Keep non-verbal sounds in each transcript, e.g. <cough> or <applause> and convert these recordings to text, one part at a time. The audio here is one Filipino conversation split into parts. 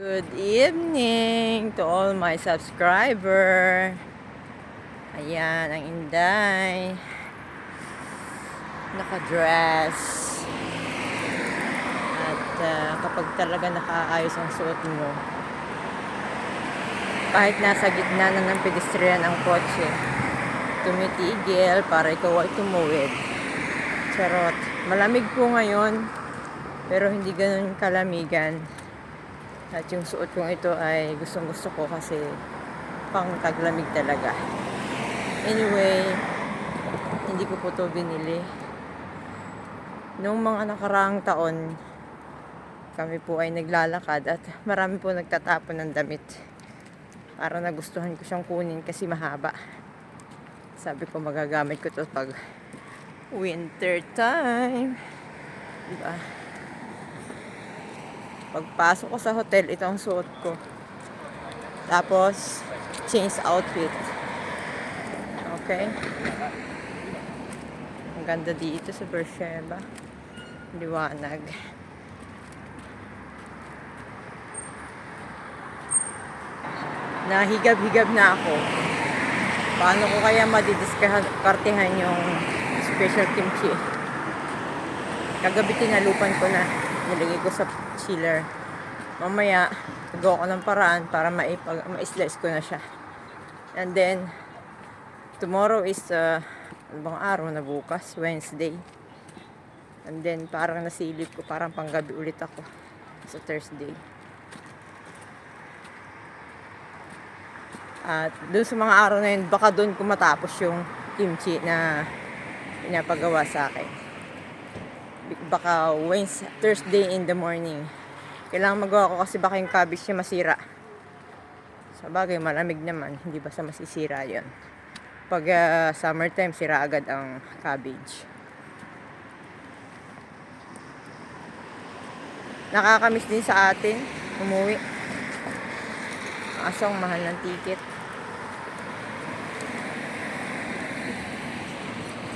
Good evening to all my subscriber. Ayan, ang Inday. Naka-dress. At ah, kapag talaga nakaayos ang suot mo, kahit nasa gitna na ng pedestrian ang kotse, tumitigil para ikaw ay tumuwid. Charot. Malamig po ngayon, pero hindi ganun kalamigan. At yung suot kong ito ay gustong gusto ko kasi pang taglamig talaga. Anyway, hindi ko po to binili. Noong mga nakaraang taon, kami po ay naglalakad at marami po nagtatapon ng damit. Para nagustuhan ko siyang kunin kasi mahaba. Sabi ko magagamit ko to pag winter time. Diba? Pagpasok ko sa hotel, ito ang suot ko. Tapos, change outfit. Okay? Ang ganda dito sa Beersheba. Liwanag. Nahigab-higab na ako. Paano ko kaya madidiskartehan yung special kimchi? Kagabi tinalupan ko na. Nilagay ko sa chiller. Mamaya, gagawa ko ng paraan para maipag, ma-slice ko na siya. And then, tomorrow is, uh, ano bang araw na bukas? Wednesday. And then, parang nasilip ko, parang panggabi ulit ako sa Thursday. At doon sa mga araw na yun, baka doon ko matapos yung kimchi na pinapagawa sa akin. Baka Wednesday, Thursday in the morning. Kailangan magawa ko kasi baka yung cabbage niya masira. Sa bagay, malamig naman. Hindi ba sa masisira yon Pag ah, summertime, sira agad ang cabbage. Nakakamiss din sa atin umuwi. Kaso ang mahal ng ticket.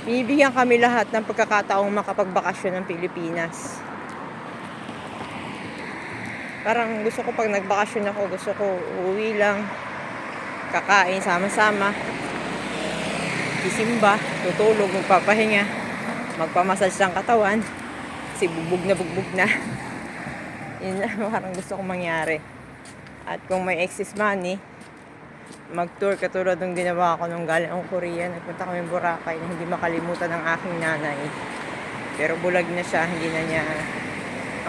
Binibigyan kami lahat ng pagkakataong makapagbakasyon ng Pilipinas. Parang gusto ko pag nagbakasyon ako, gusto ko uuwi lang, kakain sama-sama, isimba, tutulog, magpapahinga, magpamasage ng katawan, kasi bubog na bugbog na. <laughs> Yun lang <laughs> parang gusto kong mangyari. At kung may excess money, mag-tour katulad ng ginawa ko nung galing akong Korea. Nagpunta kami Boracay na hindi makalimutan ng aking nanay. Pero bulag na siya, hindi na niya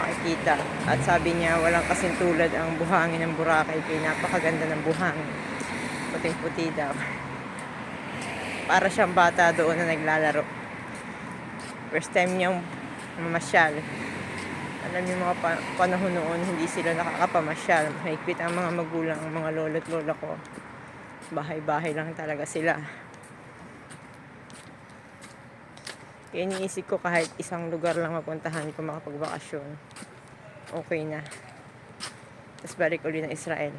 makikita. At sabi niya, walang kasing tulad ang buhangin ng Boracay. Kaya napakaganda ng buhangin. Puting-puti daw. Para siyang bata doon na naglalaro. First time niyang mamasyal. Alam niyo mga pa- panahon noon, hindi sila nakakapamasyal. Mahigpit ang mga magulang, ang mga lolo't lola ko. Bahay-bahay lang talaga sila. Kaya iniisip ko kahit isang lugar lang mapuntahan ko makapagbakasyon. Okay na. Tapos balik uli ng Israel.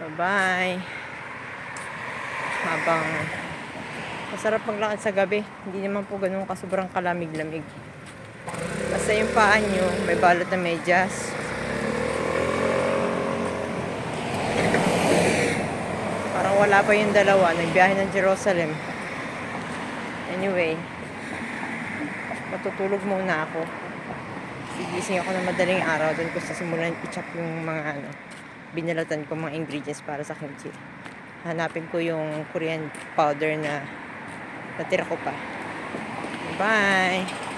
Bye-bye. Habang Masarap maglakad sa gabi. Hindi naman po ganun kasobrang kalamig-lamig. Basta yung paa nyo, may balot na medyas. Parang wala pa yung dalawa. Nagbiyahe ng Jerusalem. Anyway, matutulog muna ako. Sigising ako ng madaling araw. Doon ko sa simulan i-chop yung mga ano, binalatan ko mga ingredients para sa kimchi. Hanapin ko yung Korean powder na natira ko pa. Bye!